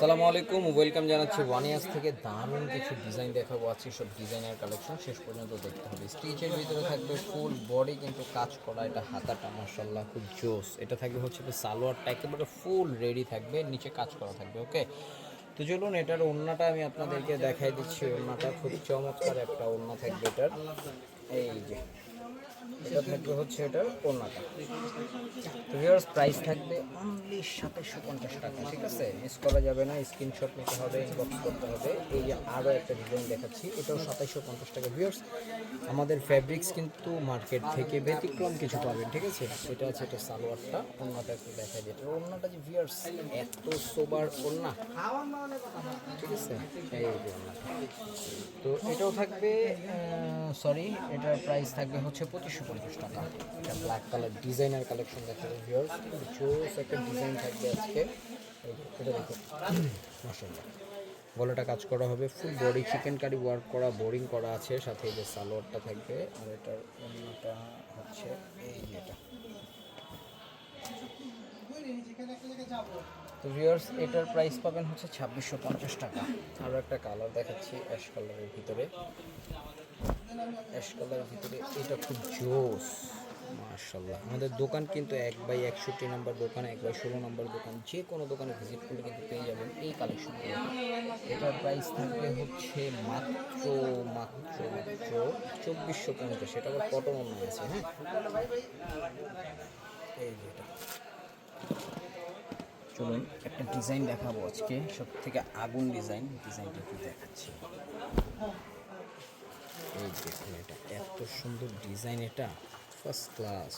সালামু আলাইকুম ওয়েলকাম জানাচ্ছি ওয়ানিয়াস থেকে। দারুণ কিছু ডিজাইন দেখাবো। আজকে সব ডিজাইনের কালেকশন শেষ পর্যন্ত দেখতে হবে। স্টিচের ভিতরে থাকবে ফুল বডি কিন্তু কাজ করা এটা হাতাটা মার্শাল্লাহ খুব জোস। এটা থাকবে হচ্ছে সালোয়ারটা একেবারে ফুল রেডি থাকবে, নিচে কাজ করা থাকবে ওকে তো চলুন, এটার ওড়নাটা আমি আপনাদেরকে দেখাই দিচ্ছি। ওড়নাটা খুব চমৎকার একটা ওড়না থাকবে এটার। এই যে এটা থাকবে হচ্ছে এটার ওড়নাটা। তো ভিউয়ার্স প্রাইস থাকবে অনলি সাতাশশো পঞ্চাশ টাকা, ঠিক আছে? মিস করা যাবে না স্ক্রিনশট নিতে হবে ইনবক্স করতে হবে। এই যে আরও একটা ডিজাইন দেখাচ্ছি, এটাও সাতাশশো পঞ্চাশ টাকা। ভিউয়ার্স আমাদের ফ্যাব্রিক্স কিন্তু মার্কেট থেকে ব্যতিক্রম কিছু পাবেন, ঠিক আছে? এটা আছে এটা সালোয়ারটা, ওড়নাটা একটু দেখা যায় এটা ওড়নাটা যে ভিউয়ার্স এত সোবার ওড়না, ঠিক আছে? তো এটাও থাকবে সরি এটার প্রাইস থাকবে হচ্ছে পঁচিশশো পঞ্চাশ টাকা। এটা ব্ল্যাক কালার ডিজাইনার কালেকশন দেখাবে ভিউয়ার্স জোস একটা ডিজাইন থাকবে আজকে। এটা দেখো। মাসাল্লাহ গলাটা কাজ করা হবে full body chicken curry work করা বোরিং করা আছে। সাথে এই যে সালোয়ারটা থাকবে, আর এটার অন্যটা হচ্ছে এই যেটা তো ভিউয়ার্স এটার প্রাইস পাবেন হচ্ছে ছাব্বিশশো পঞ্চাশ টাকা। আরও একটা কালার দেখাচ্ছি অ্যাশ কালারের ভিতরে। অ্যাশ ভিতরে এটা খুব জোস মার্শাল্লাহ আমাদের দোকান কিন্তু এক বাই একষট্টি নাম্বার দোকান, এক বাই ষোলো নাম্বার দোকান। যে কোনো দোকানে ভিজিট করলে কিন্তু পেয়ে যাবেন এই কালেকশনগুলো এটার প্রাইস থাকবে হচ্ছে মাত্র মাত্র মাত্র চব্বিশশো পঞ্চাশ। এটা আবার কটন অন্য আছে হ্যাঁ? এই যেটা চলুন, একটা ডিজাইন দেখাবো আজকে। সব থেকে আগুন ডিজাইন ডিজাইনটা একটু দেখাচ্ছি। এই দেখুন এটা, এত সুন্দর ডিজাইন এটা ফার্স্ট ক্লাস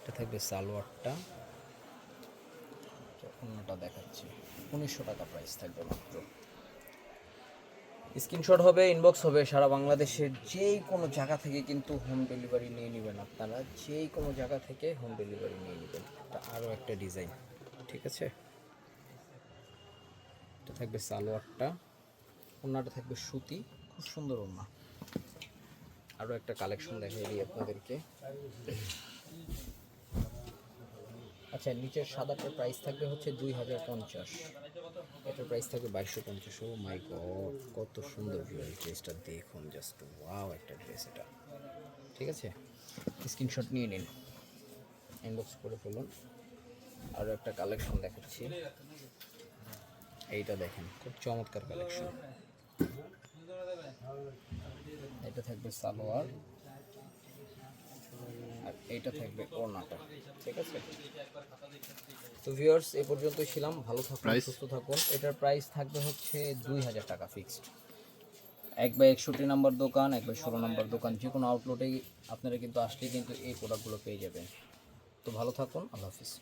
এটা থাকবে সালোয়ারটা। অন্যটা দেখাচ্ছি। উনিশশো টাকা প্রাইস থাকবে মাত্র। স্ক্রিনশট হবে ইনবক্স হবে, সারা বাংলাদেশের যেই কোনো জায়গা থেকে কিন্তু হোম ডেলিভারি নিয়ে নেবেন আপনারা। যেই কোনো জায়গা থেকে হোম ডেলিভারি নিয়ে নেবেন। এটা আরও একটা ডিজাইন ঠিক আছে? এটা থাকবে সালোয়ারটা। ওনাটা থাকবে সুতি। খুব সুন্দর ওনা আরও একটা কালেকশন দেখাই দিই আপনাদেরকে। আচ্ছা নিচের সাদাটার প্রাইস থাকবে হচ্ছে দুই হাজার পঞ্চাশ। এটার প্রাইস থাকবে বাইশশো পঞ্চাশ। ও মাই গড কত সুন্দর ড্রেসটা দেখুন জাস্ট ওয়াও একটা ড্রেস এটা। ঠিক আছে? স্ক্রিনশট নিয়ে নিন। ইনবক্স করে ফেলুন। আরও একটা কালেকশন দেখাচ্ছি। এইটা দেখেন, খুব চমৎকার কালেকশন এটা থাকবে সালোয়ার আর এইটা থাকবে ওড়নাটা ঠিক আছে? তো ভিউয়ার্স এই পর্যন্তই ছিলাম। ভালো থাকুন সুস্থ থাকুন। এটার প্রাইস থাকবে হচ্ছে দুই হাজার টাকা ফিক্সড এক বাই একষট্টি নাম্বার দোকান এক বাই ষোলো নাম্বার দোকান যে কোনো আউটলেটেই আপনারা কিন্তু আসলে কিন্তু এই প্রোডাক্টগুলো পেয়ে যাবেন। তো ভালো থাকুন আল্লাহ হাফিজ।